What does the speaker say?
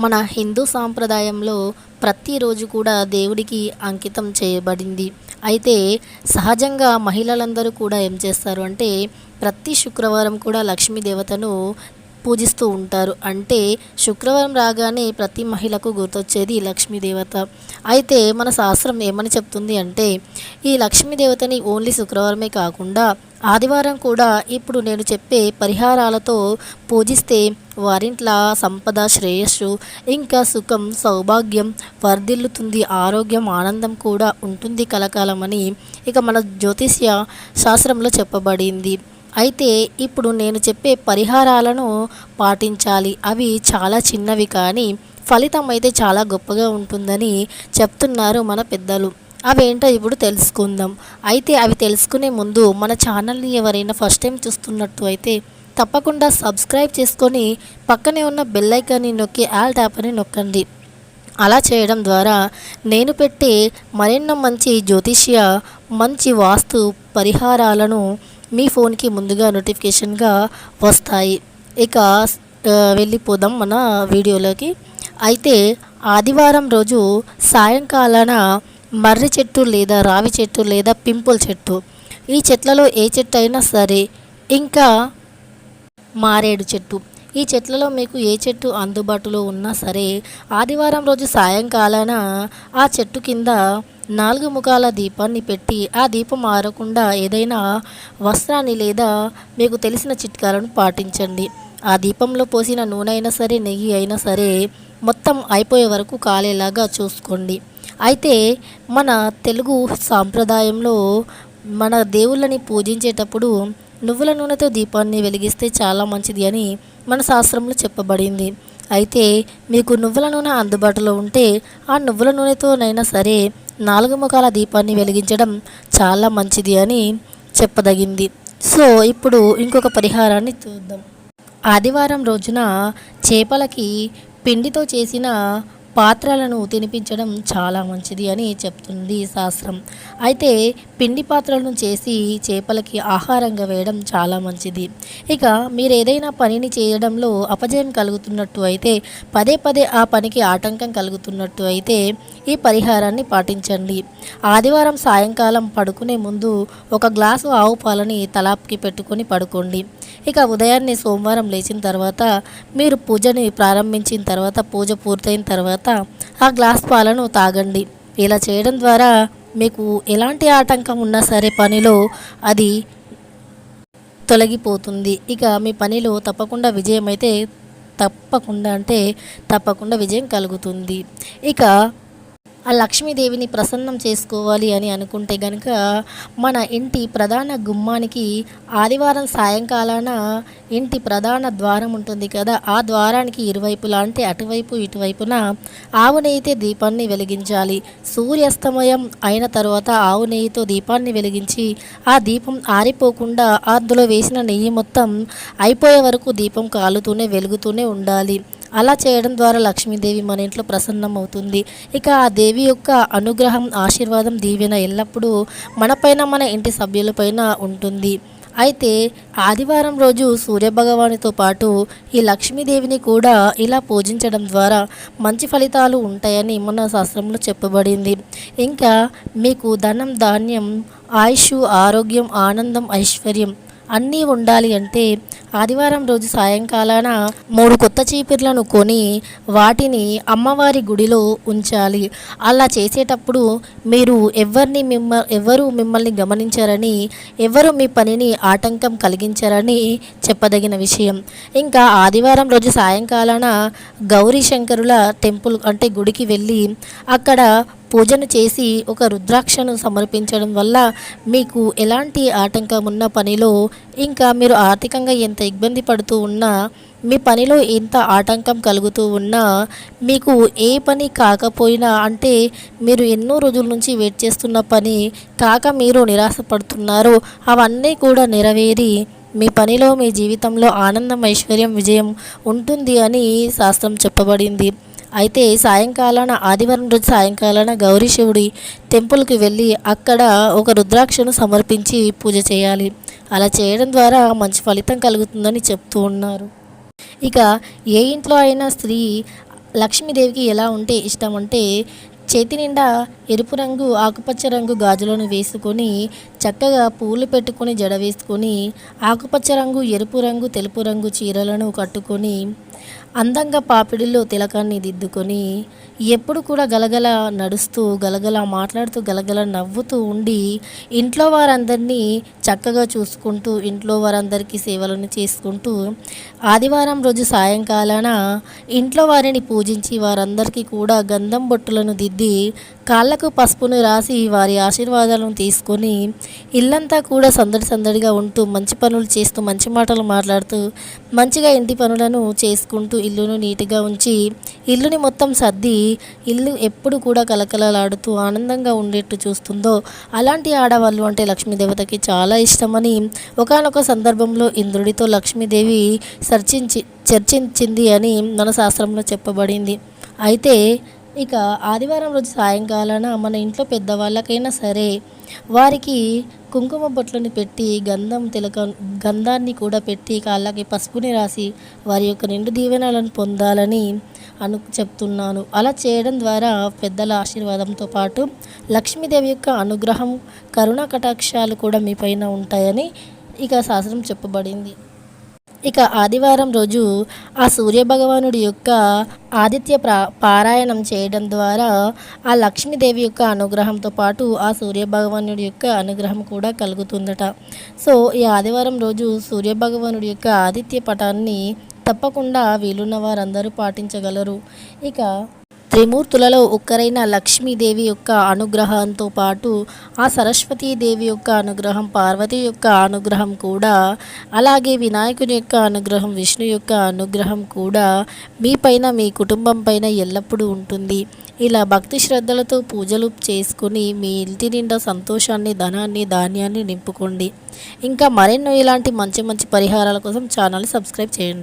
మన హిందూ సాంప్రదాయంలో ప్రతిరోజు కూడా దేవుడికి అంకితం చేయబడింది. అయితే సహజంగా మహిళలందరూ కూడా ఏం చేస్తారు అంటే ప్రతి శుక్రవారం కూడా లక్ష్మీ దేవతను పూజిస్తూ ఉంటారు. అంటే శుక్రవారం రాగానే ప్రతి మహిళకు గుర్తొచ్చేది లక్ష్మీదేవత. అయితే మన శాస్త్రం ఏమని చెప్తుంది అంటే ఈ లక్ష్మీదేవతని ఓన్లీ శుక్రవారమే కాకుండా ఆదివారం కూడా ఇప్పుడు నేను చెప్పే పరిహారాలతో పూజిస్తే వారింట్ల సంపద శ్రేయస్సు ఇంకా సుఖం సౌభాగ్యం వర్ధిల్లుతుంది ఆరోగ్యం ఆనందం కూడా ఉంటుంది కలకాలమని ఇక మన జ్యోతిష్య శాస్త్రంలో చెప్పబడింది. అయితే ఇప్పుడు నేను చెప్పే పరిహారాలను పాటించాలి. అవి చాలా చిన్నవి కానీ ఫలితం అయితే చాలా గొప్పగా ఉంటుందని చెప్తున్నారు మన పెద్దలు. అవేంటో ఇప్పుడు తెలుసుకుందాం. అయితే అవి తెలుసుకునే ముందు మన ఛానల్ని ఎవరైనా ఫస్ట్ టైం చూస్తున్నట్టు అయితే తప్పకుండా సబ్స్క్రైబ్ చేసుకొని పక్కనే ఉన్న బెల్ ఐకాన్ని నొక్కి ఆల్ ట్యాప్ని నొక్కండి. అలా చేయడం ద్వారా నేను పెట్టే మరెన్నో మంచి జ్యోతిష్య మంచి వాస్తు పరిహారాలను మీ ఫోన్కి ముందుగా నోటిఫికేషన్గా వస్తాయి. ఇక వెళ్ళిపోదాం మన వీడియోలోకి. అయితే ఆదివారం రోజు సాయంకాలాన మర్రి చెట్టు లేదా రావి చెట్టు లేదా పింపుల్ చెట్టు ఈ చెట్లలో ఏ చెట్టు అయినా సరే ఇంకా మారేడు చెట్టు. ఈ చెట్లలో మీకు ఏ చెట్టు అందుబాటులో ఉన్నా సరే ఆదివారం రోజు సాయంకాలాన ఆ చెట్టు కింద నాలుగు ముఖాల దీపాన్ని పెట్టి ఆ దీపం ఆరకుండా ఏదైనా వస్త్రాన్ని లేదా మీకు తెలిసిన చిట్కాలను పాటించండి. ఆ దీపంలో పోసిన నూనె అయినా సరే నెయ్యి అయినా సరే మొత్తం అయిపోయే వరకు కాలేలాగా చూసుకోండి. అయితే మన తెలుగు సాంప్రదాయంలో మన దేవుళ్ళని పూజించేటప్పుడు నువ్వుల నూనెతో దీపాన్ని వెలిగిస్తే చాలా మంచిది అని మన శాస్త్రంలో చెప్పబడింది. అయితే మీకు నువ్వుల నూనె అందుబాటులో ఉంటే ఆ నువ్వుల నూనెతోనైనా సరే నాలుగు ముఖాల దీపాన్ని వెలిగించడం చాలా మంచిది అని చెప్పదగింది. సో ఇప్పుడు ఇంకొక పరిహారాన్ని చూద్దాం. ఆదివారం రోజున చేపలకి పిండితో చేసిన పాత్రలను తినిపించడం చాలా మంచిది అని చెప్తుంది శాస్త్రం. అయితే పిండి పాత్రలను చేసి చేపలకి ఆహారంగా వేయడం చాలా మంచిది. ఇక మీరు ఏదైనా పనిని చేయడంలో అపజయం కలుగుతున్నట్టు అయితే పదే పదే ఆ పనికి ఆటంకం కలుగుతున్నట్టు అయితే ఈ పరిహారాన్ని పాటించండి. ఆదివారం సాయంకాలం పడుకునే ముందు ఒక గ్లాసు ఆవు పాలని తలాప్కి పెట్టుకొని పడుకోండి. ఇక ఉదయాన్నే సోమవారం లేచిన తర్వాత మీరు పూజని ప్రారంభించిన తర్వాత పూజ పూర్తయిన తర్వాత ఆ గ్లాస్ పాలను తాగండి. ఇలా చేయడం ద్వారా మీకు ఎలాంటి ఆటంకం ఉన్నా సరే పనిలో అది తొలగిపోతుంది. ఇక మీ పనిలో తప్పకుండా విజయం అయితే తప్పకుండా అంటే తప్పకుండా విజయం కలుగుతుంది. ఇక ఆ లక్ష్మీదేవిని ప్రసన్నం చేసుకోవాలి అని అనుకుంటే గనుక మన ఇంటి ప్రధాన గుమ్మానికి ఆదివారం సాయంకాలాన ఇంటి ప్రధాన ద్వారం ఉంటుంది కదా ఆ ద్వారానికి ఇరువైపులా అంటే అటువైపు ఇటువైపున ఆవు నెయ్యితే దీపాన్ని వెలిగించాలి. సూర్యాస్తమయం అయిన తర్వాత ఆవు నెయ్యితో దీపాన్ని వెలిగించి ఆ దీపం ఆరిపోకుండా అందులో వేసిన నెయ్యి మొత్తం అయిపోయే వరకు దీపం కాలుతూనే వెలుగుతూనే ఉండాలి. అలా చేయడం ద్వారా లక్ష్మీదేవి మన ఇంట్లో ప్రసన్నం అవుతుంది ఇక ఆ దేవి యొక్క అనుగ్రహం ఆశీర్వాదం దీవెన ఎల్లప్పుడూ మనపైన మన ఇంటి సభ్యులపైన ఉంటుంది. అయితే ఆదివారం రోజు సూర్యభగవానితో పాటు ఈ లక్ష్మీదేవిని కూడా ఇలా పూజించడం ద్వారా మంచి ఫలితాలు ఉంటాయని మన శాస్త్రంలో చెప్పబడింది. ఇంకా మీకు ధనం ధాన్యం ఆయుష్ ఆరోగ్యం ఆనందం ఐశ్వర్యం అన్నీ ఉండాలి అంటే ఆదివారం రోజు సాయంకాలాన మూడు కొత్త చీపిర్లను కొని వాటిని అమ్మవారి గుడిలో ఉంచాలి. అలా చేసేటప్పుడు మీరు ఎవరిని మిమ్మ ఎవరు మిమ్మల్ని గమనించారని ఎవరు మీ పనిని ఆటంకం కలిగించారని చెప్పదగిన విషయం. ఇంకా ఆదివారం రోజు సాయంకాలాన గౌరీ శంకరుల టెంపుల్ అంటే గుడికి వెళ్ళి అక్కడ పూజను చేసి ఒక రుద్రాక్షను సమర్పించడం వల్ల మీకు ఎలాంటి ఆటంకం ఉన్న పనిలో ఇంకా మీరు ఆర్థికంగా ఎంత ఇబ్బంది పడుతూ ఉన్నా మీ పనిలో ఎంత ఆటంకం కలుగుతూ ఉన్నా మీకు ఏ పని కాకపోయినా అంటే మీరు ఎన్నో రోజుల నుంచి వెయిట్ చేస్తున్న పని కాక మీరు నిరాశపడుతున్నారో. అవన్నీ కూడా నెరవేరి మీ పనిలో మీ జీవితంలో ఆనందం ఐశ్వర్యం విజయం ఉంటుంది అని శాస్త్రం చెప్పబడింది. అయితే సాయంకాలాన ఆదివారం రోజు సాయంకాలాన గౌరీ శివుడి టెంపుల్కి వెళ్ళి అక్కడ ఒక రుద్రాక్షను సమర్పించి పూజ చేయాలి. అలా చేయడం ద్వారా మంచి ఫలితం కలుగుతుందని చెప్తూ ఉన్నారు. ఇక ఏ ఇంట్లో అయినా స్త్రీ లక్ష్మీదేవికి ఎలా ఉంటే ఇష్టం అంటే చేతి నిండా ఎరుపు రంగు ఆకుపచ్చ రంగు గాజులను వేసుకొని చక్కగా పూలు పెట్టుకొని జడ వేసుకొని ఆకుపచ్చ రంగు ఎరుపు రంగు తెలుపు రంగు చీరలను కట్టుకొని అందంగా పాపిడిలో తిలకాన్ని దిద్దుకొని ఎప్పుడు కూడా గలగల నడుస్తూ గలగల మాట్లాడుతూ గలగల నవ్వుతూ ఉండి ఇంట్లో వారందరినీ చక్కగా చూసుకుంటూ ఇంట్లో వారందరికీ సేవలను చేసుకుంటూ ఆదివారం రోజు సాయంకాలాన ఇంట్లో వారిని పూజించి వారందరికీ కూడా గంధం బొట్టులను దిద్ది కాళ్ళకు పసుపును రాసి వారి ఆశీర్వాదాలను తీసుకొని ఇల్లంతా కూడా సందడి సందడిగా ఉంటూ మంచి పనులు చేస్తూ మంచి మాటలు మాట్లాడుతూ మంచిగా ఇంటి పనులను చేసుకుంటూ ఇల్లును నీట్గా ఉంచి ఇల్లుని మొత్తం సర్ది ఇల్లు ఎప్పుడు కూడా కలకలలాడుతూ ఆనందంగా ఉండేట్టు చూస్తుందో అలాంటి ఆడవాళ్ళు అంటే లక్ష్మీదేవతకి చాలా ఇష్టమని ఒకానొక సందర్భంలో ఇంద్రుడితో లక్ష్మీదేవి చర్చించి చర్చించింది అని మన శాస్త్రంలో చెప్పబడింది. అయితే ఇక ఆదివారం రోజు సాయంకాలాన మన ఇంట్లో పెద్దవాళ్ళకైనా సరే వారికి కుంకుమ బొట్లను పెట్టి గంధం తిలక గంధాన్ని కూడా పెట్టి కాళ్ళకి పసుపుని రాసి వారి యొక్క నిండు దీవెనాలను పొందాలని అను చెప్తున్నాను. అలా చేయడం ద్వారా పెద్దల ఆశీర్వాదంతో పాటు లక్ష్మీదేవి యొక్క అనుగ్రహం కరుణ కటాక్షాలు కూడా మీ పైన ఉంటాయని ఇక శాస్త్రం చెప్పబడింది. ఇక ఆదివారం రోజు ఆ సూర్యభగవానుడి యొక్క ఆదిత్య ప్రా పారాయణం చేయడం ద్వారా ఆ లక్ష్మీదేవి యొక్క అనుగ్రహంతో పాటు ఆ సూర్యభగవానుడి యొక్క అనుగ్రహం కూడా కలుగుతుందట. సో ఈ ఆదివారం రోజు సూర్యభగవానుడి యొక్క ఆదిత్య పటాన్ని తప్పకుండా వీలున్న వారందరూ పాటించగలరు. ఇక త్రిమూర్తులలో ఒక్కరైన లక్ష్మీదేవి యొక్క అనుగ్రహంతో పాటు ఆ సరస్వతీదేవి యొక్క అనుగ్రహం పార్వతి యొక్క అనుగ్రహం కూడా అలాగే వినాయకుని యొక్క అనుగ్రహం విష్ణు యొక్క అనుగ్రహం కూడా మీ పైన మీ కుటుంబం పైన ఎల్లప్పుడూ ఉంటుంది. ఇలా భక్తి శ్రద్ధలతో పూజలు చేసుకుని మీ ఇంటి నిండా సంతోషాన్ని ధనాన్ని ధాన్యాన్ని నింపుకోండి. ఇంకా మరెన్నో ఇలాంటి మంచి మంచి పరిహారాల కోసం ఛానల్ సబ్స్క్రైబ్ చేయండి.